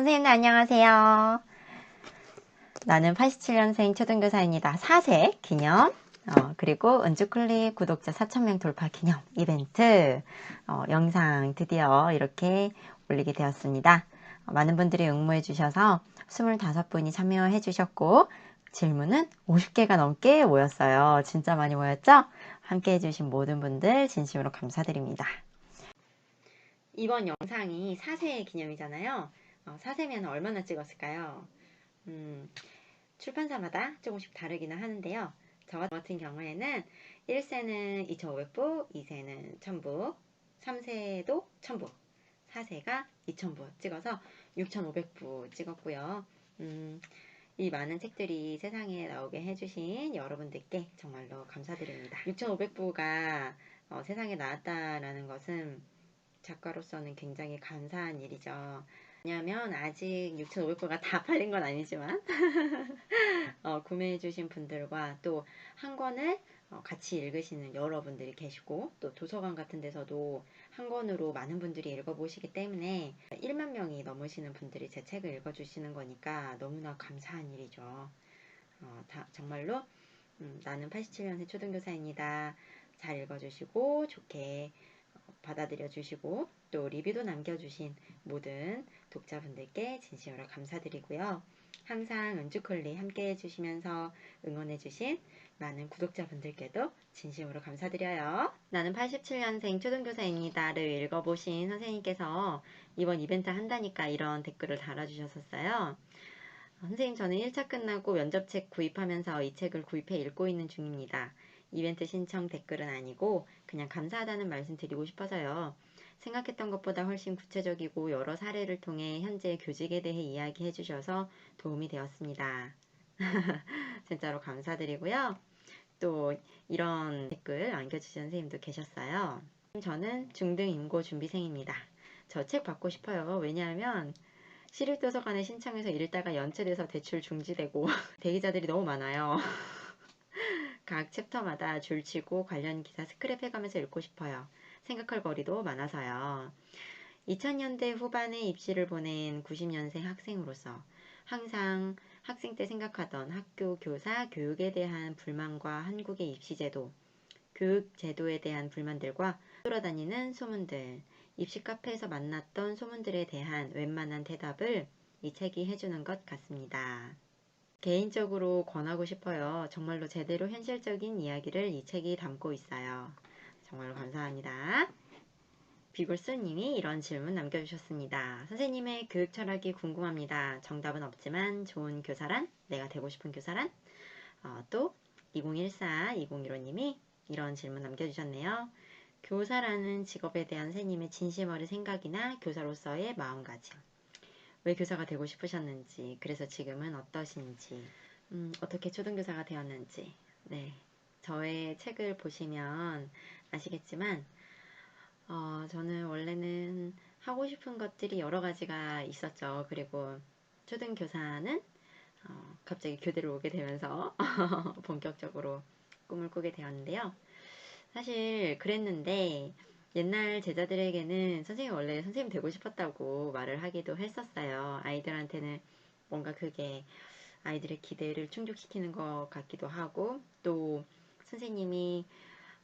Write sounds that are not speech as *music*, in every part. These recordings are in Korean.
선생님들 안녕하세요. 나는 87년생 초등교사입니다. 4세 기념 어, 그리고 은주클릭 구독자 4,000명 돌파 기념 이벤트 어, 영상 드디어 이렇게 올리게 되었습니다. 어, 많은 분들이 응모해 주셔서 25분이 참여해 주셨고 질문은 50개가 넘게 모였어요. 진짜 많이 모였죠? 함께 해주신 모든 분들 진심으로 감사드립니다. 이번 영상이 4세 기념이잖아요. 어, 4세면 얼마나 찍었을까요? 음, 출판사마다 조금씩 다르기는 하는데요. 저 같은 경우에는 1세는 2,500부, 2세는 1,000부, 3세도 1,000부, 4세가 2,000부 찍어서 6,500부 찍었고요. 음, 이 많은 책들이 세상에 나오게 해주신 여러분들께 정말로 감사드립니다. 6,500부가 어, 세상에 나왔다라는 것은 작가로서는 굉장히 감사한 일이죠. 왜냐하면 아직 6,500부가 다 팔린 건 아니지만 *laughs* 어, 구매해 주신 분들과 또 한 권을 어, 같이 읽으시는 여러분들이 계시고 또 도서관 같은 데서도 한 권으로 많은 분들이 읽어보시기 때문에 1만 명이 넘으시는 분들이 제 책을 읽어주시는 거니까 너무나 감사한 일이죠. 어, 다, 정말로 음, 나는 87년생 초등교사입니다. 잘 읽어주시고 좋게 어, 받아들여 주시고 또 리뷰도 남겨주신 모든 독자분들께 진심으로 감사드리고요. 항상 은주콜리 함께 해주시면서 응원해주신 많은 구독자분들께도 진심으로 감사드려요. 나는 87년생 초등교사입니다를 읽어보신 선생님께서 이번 이벤트 한다니까 이런 댓글을 달아주셨었어요. 선생님 저는 1차 끝나고 면접책 구입하면서 이 책을 구입해 읽고 있는 중입니다. 이벤트 신청 댓글은 아니고 그냥 감사하다는 말씀 드리고 싶어서요. 생각했던 것보다 훨씬 구체적이고 여러 사례를 통해 현재 교직에 대해 이야기해 주셔서 도움이 되었습니다. *laughs* 진짜로 감사드리고요. 또 이런 댓글 남겨주신 선생님도 계셨어요. 저는 중등 임고 준비생입니다. 저 책 받고 싶어요. 왜냐하면 시립도서관에 신청해서 읽다가 연체돼서 대출 중지되고 *laughs* 대기자들이 너무 많아요. *laughs* 각 챕터마다 줄치고 관련 기사 스크랩해가면서 읽고 싶어요. 생각할 거리도 많아서요. 2000년대 후반에 입시를 보낸 90년생 학생으로서 항상 학생 때 생각하던 학교 교사 교육에 대한 불만과 한국의 입시제도, 교육 제도에 대한 불만들과 돌아다니는 소문들, 입시 카페에서 만났던 소문들에 대한 웬만한 대답을 이 책이 해주는 것 같습니다. 개인적으로 권하고 싶어요. 정말로 제대로 현실적인 이야기를 이 책이 담고 있어요. 정말로 감사합니다. 비골스님이 이런 질문 남겨주셨습니다. 선생님의 교육 철학이 궁금합니다. 정답은 없지만 좋은 교사란? 내가 되고 싶은 교사란? 어, 또 2014, 2015님이 이런 질문 남겨주셨네요. 교사라는 직업에 대한 선생님의 진심 어린 생각이나 교사로서의 마음가짐. 왜 교사가 되고 싶으셨는지, 그래서 지금은 어떠신지, 음, 어떻게 초등교사가 되었는지, 네. 저의 책을 보시면 아시겠지만, 어, 저는 원래는 하고 싶은 것들이 여러 가지가 있었죠. 그리고 초등 교사는 어, 갑자기 교대를 오게 되면서 *laughs* 본격적으로 꿈을 꾸게 되었는데요. 사실 그랬는데 옛날 제자들에게는 선생님 원래 선생님 되고 싶었다고 말을 하기도 했었어요. 아이들한테는 뭔가 그게 아이들의 기대를 충족시키는 것 같기도 하고 또 선생님이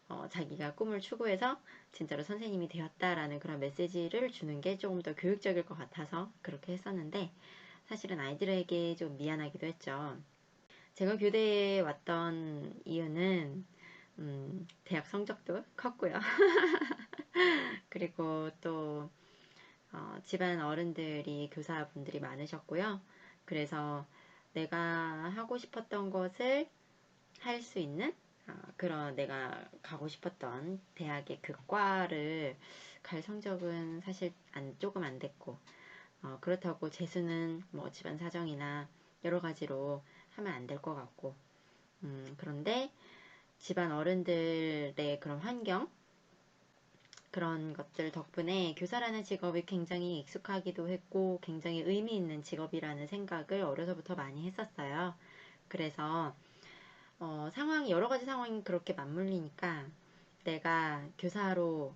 어, 자기가 꿈을 추구해서 진짜로 선생님이 되었다라는 그런 메시지를 주는 게 조금 더 교육적일 것 같아서 그렇게 했었는데 사실은 아이들에게 좀 미안하기도 했죠. 제가 교대에 왔던 이유는 음, 대학 성적도 컸고요. *laughs* 그리고 또 어, 집안 어른들이 교사분들이 많으셨고요. 그래서 내가 하고 싶었던 것을 할 수 있는 어, 그런 내가 가고 싶었던 대학의 그 과를 갈 성적은 사실 안, 조금 안 됐고 어, 그렇다고 재수는 뭐 집안 사정이나 여러 가지로 하면 안 될 것 같고 음, 그런데 집안 어른들의 그런 환경 그런 것들 덕분에 교사라는 직업이 굉장히 익숙하기도 했고 굉장히 의미 있는 직업이라는 생각을 어려서부터 많이 했었어요. 그래서 어, 상황이 여러 가지 상황이 그렇게 맞물리니까 내가 교사로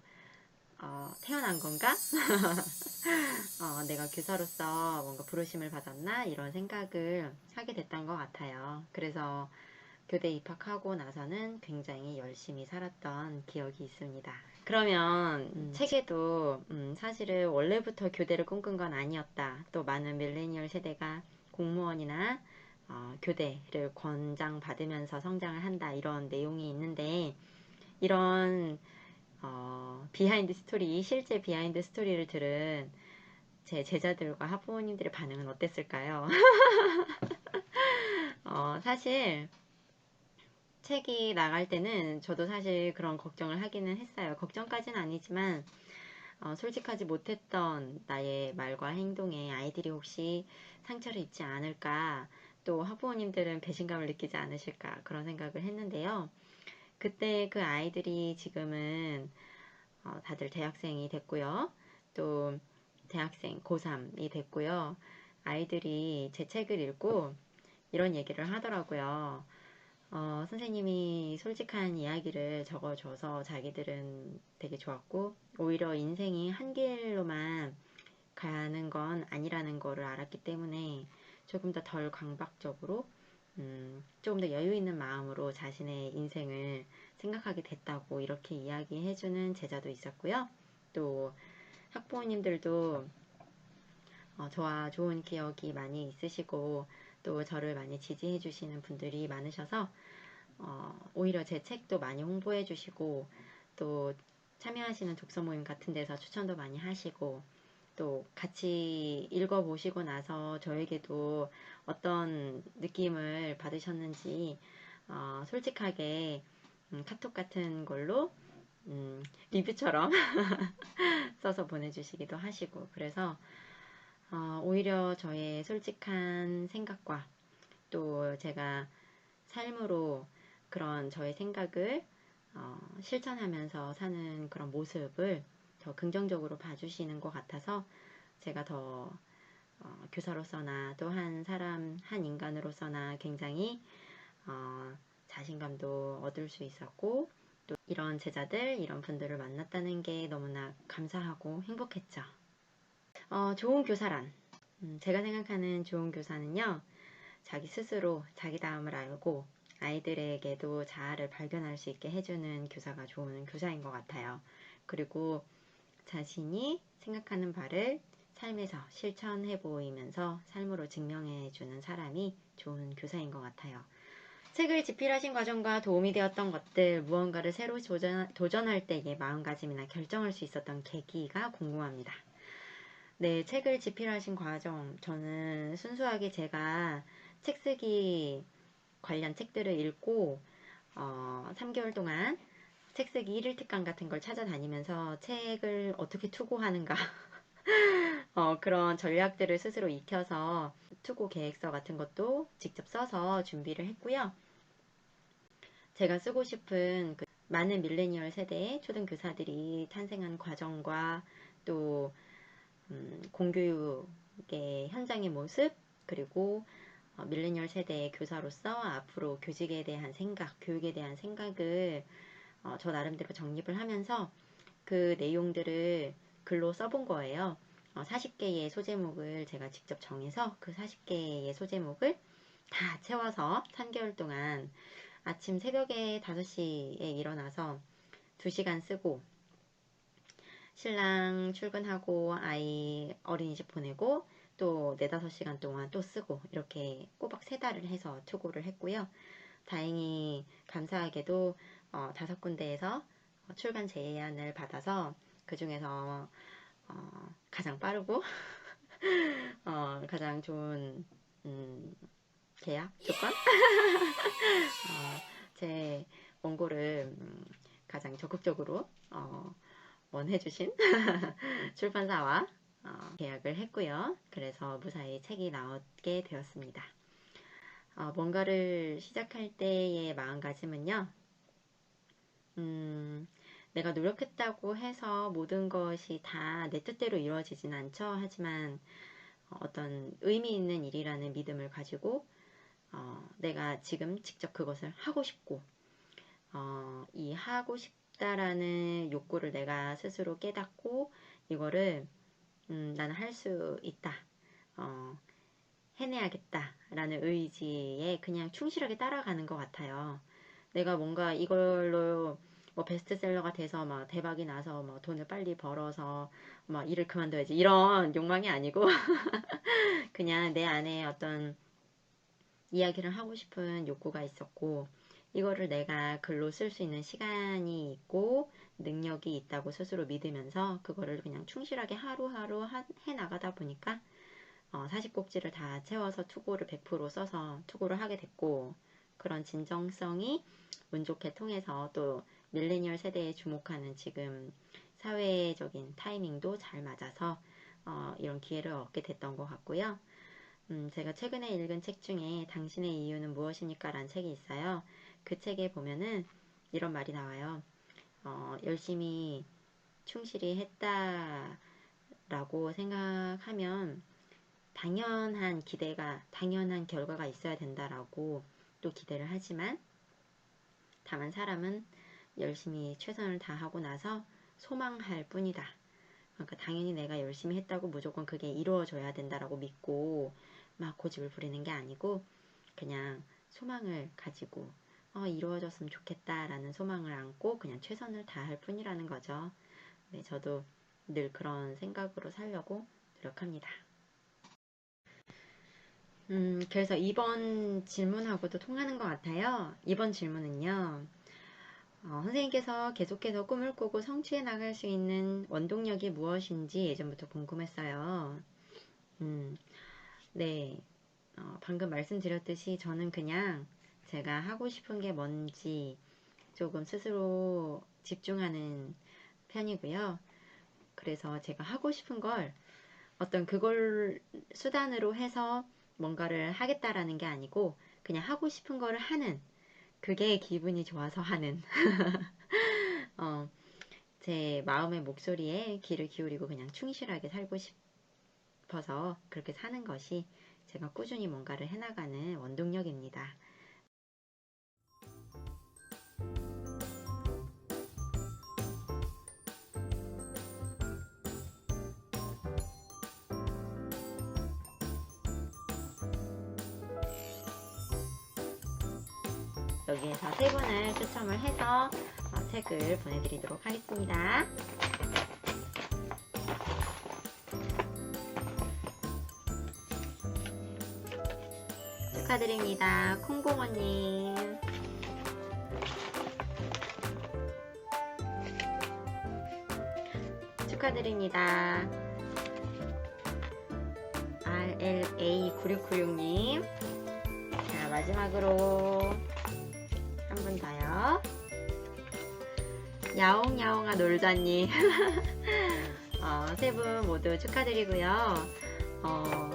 어, 태어난 건가? *laughs* 어, 내가 교사로서 뭔가 부르심을 받았나? 이런 생각을 하게 됐던 것 같아요. 그래서 교대 입학하고 나서는 굉장히 열심히 살았던 기억이 있습니다. 그러면 음, 책에도 음, 사실은 원래부터 교대를 꿈꾼 건 아니었다. 또 많은 밀레니얼 세대가 공무원이나 어, 교대를 권장받으면서 성장을 한다. 이런 내용이 있는데 이런 어, 비하인드 스토리, 실제 비하인드 스토리를 들은 제 제자들과 학부모님들의 반응은 어땠을까요? *laughs* 어, 사실 책이 나갈 때는 저도 사실 그런 걱정을 하기는 했어요. 걱정까지는 아니지만 어, 솔직하지 못했던 나의 말과 행동에 아이들이 혹시 상처를 입지 않을까 또 학부모님들은 배신감을 느끼지 않으실까 그런 생각을 했는데요. 그때 그 아이들이 지금은 어, 다들 대학생이 됐고요. 또 대학생 고3이 됐고요. 아이들이 제 책을 읽고 이런 얘기를 하더라고요. 어, 선생님이 솔직한 이야기를 적어줘서 자기들은 되게 좋았고, 오히려 인생이 한 길로만 가는 건 아니라는 거를 알았기 때문에 조금 더 덜 강박적으로, 음, 조금 더 여유 있는 마음으로 자신의 인생을 생각하게 됐다고 이렇게 이야기해주는 제자도 있었고요. 또 학부모님들도 어, 저와 좋은 기억이 많이 있으시고, 또 저를 많이 지지해 주시는 분들이 많으셔서 어, 오히려 제 책도 많이 홍보해 주시고 또 참여하시는 독서 모임 같은 데서 추천도 많이 하시고 또 같이 읽어 보시고 나서 저에게도 어떤 느낌을 받으셨는지 어, 솔직하게 음, 카톡 같은 걸로 음, 리뷰처럼 *laughs* 써서 보내주시기도 하시고 그래서 어, 오히려 저의 솔직한 생각과 또 제가 삶으로 그런 저의 생각을 어, 실천하면서 사는 그런 모습을 더 긍정적으로 봐주시는 것 같아서 제가 더 어, 교사로서나 또 한 사람, 한 인간으로서나 굉장히 어, 자신감도 얻을 수 있었고 또 이런 제자들, 이런 분들을 만났다는 게 너무나 감사하고 행복했죠. 어, 좋은 교사란 음, 제가 생각하는 좋은 교사는요 자기 스스로 자기 다음을 알고 아이들에게도 자아를 발견할 수 있게 해주는 교사가 좋은 교사인 것 같아요. 그리고 자신이 생각하는 바를 삶에서 실천해 보이면서 삶으로 증명해 주는 사람이 좋은 교사인 것 같아요. 책을 집필하신 과정과 도움이 되었던 것들, 무언가를 새로 도전, 도전할 때의 마음가짐이나 결정할 수 있었던 계기가 궁금합니다. 네, 책을 집필하신 과정. 저는 순수하게 제가 책 쓰기 관련 책들을 읽고, 어, 3개월 동안 책 쓰기 1일 특강 같은 걸 찾아다니면서 책을 어떻게 투고하는가. *laughs* 어, 그런 전략들을 스스로 익혀서 투고 계획서 같은 것도 직접 써서 준비를 했고요. 제가 쓰고 싶은 그 많은 밀레니얼 세대의 초등교사들이 탄생한 과정과 또 음, 공교육의 현장의 모습 그리고 어, 밀레니얼 세대의 교사로서 앞으로 교직에 대한 생각, 교육에 대한 생각을 어, 저 나름대로 정립을 하면서 그 내용들을 글로 써본 거예요. 어, 40개의 소제목을 제가 직접 정해서 그 40개의 소제목을 다 채워서 3개월 동안 아침 새벽에 5시에 일어나서 2시간 쓰고 신랑 출근하고 아이 어린이집 보내고 또 4, 5시간 동안 또 쓰고 이렇게 꼬박 세 달을 해서 투고를 했고요. 다행히 감사하게도 어, 다섯 군데에서 출간 제안을 받아서 그 중에서 어, 가장 빠르고 *laughs* 어, 가장 좋은 음, 계약 조건 *laughs* 어, 제 원고를 음, 가장 적극적으로 어, 원해주신 *laughs* 출판사와 어, 계약을 했고요. 그래서 무사히 책이 나오게 되었습니다. 어, 뭔가를 시작할 때의 마음가짐은요. 음, 내가 노력했다고 해서 모든 것이 다 내 뜻대로 이루어지진 않죠. 하지만 어, 어떤 의미 있는 일이라는 믿음을 가지고 어, 내가 지금 직접 그것을 하고 싶고 어, 이 하고 싶 싶다라는 욕구를 내가 스스로 깨닫고 이거를 음, 나는 할 수 있다. 어, 해내야겠다라는 의지에 그냥 충실하게 따라가는 것 같아요. 내가 뭔가 이걸로 뭐 베스트셀러가 돼서 막 대박이 나서 뭐 돈을 빨리 벌어서 막 일을 그만둬야지. 이런 욕망이 아니고 *laughs* 그냥 내 안에 어떤 이야기를 하고 싶은 욕구가 있었고 이거를 내가 글로 쓸 수 있는 시간이 있고 능력이 있다고 스스로 믿으면서 그거를 그냥 충실하게 하루하루 하- 해 나가다 보니까 어, 40꼭지를 다 채워서 투고를 100% 써서 투고를 하게 됐고 그런 진정성이 운 좋게 통해서 또 밀레니얼 세대에 주목하는 지금 사회적인 타이밍도 잘 맞아서 어, 이런 기회를 얻게 됐던 것 같고요. 음, 제가 최근에 읽은 책 중에 당신의 이유는 무엇입니까? 라는 책이 있어요. 그 책에 보면은 이런 말이 나와요. 어, 열심히 충실히 했다라고 생각하면 당연한 기대가, 당연한 결과가 있어야 된다라고 또 기대를 하지만 다만 사람은 열심히 최선을 다하고 나서 소망할 뿐이다. 그러니까 당연히 내가 열심히 했다고 무조건 그게 이루어져야 된다라고 믿고 막 고집을 부리는 게 아니고 그냥 소망을 가지고 어, 이루어졌으면 좋겠다라는 소망을 안고 그냥 최선을 다할 뿐이라는 거죠. 네, 저도 늘 그런 생각으로 살려고 노력합니다. 음, 그래서 이번 질문하고도 통하는 것 같아요. 이번 질문은요. 어, 선생님께서 계속해서 꿈을 꾸고 성취해 나갈 수 있는 원동력이 무엇인지 예전부터 궁금했어요. 음, 네. 어, 방금 말씀드렸듯이 저는 그냥 제가 하고 싶은 게 뭔지 조금 스스로 집중하는 편이고요. 그래서 제가 하고 싶은 걸 어떤 그걸 수단으로 해서 뭔가를 하겠다라는 게 아니고 그냥 하고 싶은 거를 하는 그게 기분이 좋아서 하는 *laughs* 어, 제 마음의 목소리에 귀를 기울이고 그냥 충실하게 살고 싶어서 그렇게 사는 것이 제가 꾸준히 뭔가를 해나가는 원동력입니다. 여기에서 세 분을 추첨을 해서 어, 책을 보내드리도록 하겠습니다. 축하드립니다. 콩고모님. 축하드립니다. RLA9696님. 자, 마지막으로 한분 더요. 야옹야옹아 놀자님. *laughs* 어, 세분 모두 축하드리고요. 어,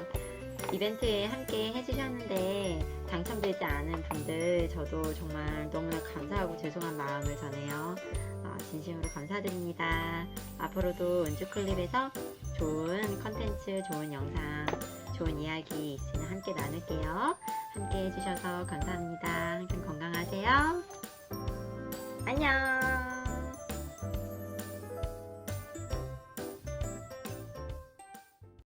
이벤트에 함께 해주셨는데 당첨되지 않은 분들 저도 정말 너무나 감사하고 죄송한 마음을 전해요. 어, 진심으로 감사드립니다. 앞으로도 은주클립에서 좋은 컨텐츠, 좋은 영상, 좋은 이야기 있으면 함께 나눌게요. 함께 해주셔서 감사합니다. 항상 건강하세요. 안녕.